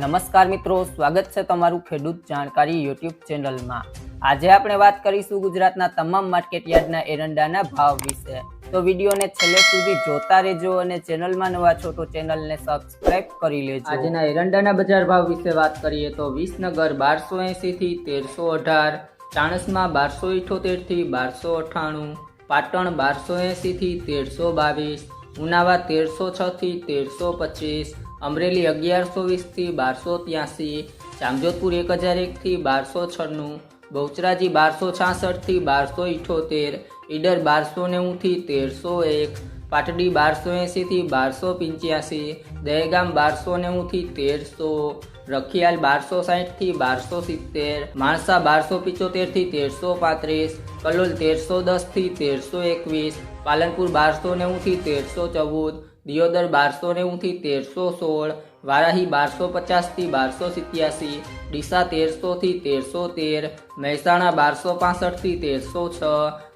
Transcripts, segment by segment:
નમસ્કાર મિત્રો, સ્વાગત છે તમારું ખેડૂત જાણકારી યુટ્યુબ ચેનલમાં. આજે આપણે વાત કરીશું ગુજરાતના તમામ માર્કેટ યાર્ડના એરંડાના ભાવ વિશે. તો વિડીયોને છેલ્લે સુધી જોતા રહેજો અને ચેનલમાં નવા છો તો ચેનલને સબસ્ક્રાઇબ કરી લેજો. આજના એરંડાના બજાર ભાવ વિશે વાત કરીએ તો વિસનગર બારસો એંસીથી તેરસો અઢાર, ચાણસમાં બારસો ઇઠોતેરથી બારસો અઠ્ઠાણું પાટણ બારસો એંસીથી તેરસો બાવીસ, ઉનાવા તેરસો છથી તેરસો પચીસ અમરેલી અગિયારસો વીસથી બારસો ત્યાંસી, જામજોધપુર એક હજાર એકથી બારસો છન્નું, બહુચરાજી બારસો છાસઠથી બારસો ઇઠોતેર, ઈડર બારસો નેવુંથી તેરસો એક, પાટડી બારસો એંસીથી બારસો પંચ્યાસી, દહેગામ બારસો નેવુંથી તેરસો, રખિયાલ બારસો સાહીઠથી બારસો સિત્તેર, માણસા બારસો પિચોતેરથી તેરસો પાંત્રીસ, કલોલ તેરસો દસથી તેરસો એકવીસ, પાલનપુર બારસો નેવુંથી તેરસો ચૌદ દિયોદર બારસો નેવુંથી તેરસો સોળ, વારાહી બારસો પચાસથી બારસો સિત્યાસી, ડીસા તેરસોથી તેરસો તેર, મહેસાણા બારસો પાસઠથી તેરસો છ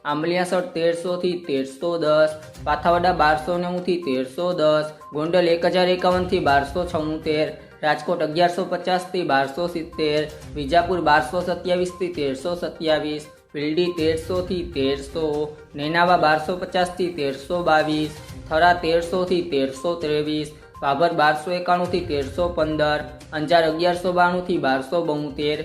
આંબલિયાસઠ તેરસોથી તેરસો દસ, પાથાવડા બારસો નેવુંથી તેરસો દસ, ગોંડલ એક હજાર એકાવનથી બારસો છોતેર, રાજકોટ અગિયારસો પચાસથી બારસો સિત્તેર, વિજાપુર બારસો સત્યાવીસથી તેરસો સત્યાવીસ પીલડી તેરસોથી તેરસો, નેનાવા બારસો પચાસથી તેરસો બાવીસ થરા તેરસોથી તેરસો ત્રેવીસ ભાભર બારસો એકાણુંથી તેરસો પંદર અંજાર અગિયારસો બાણુંથી બારસો બોતેર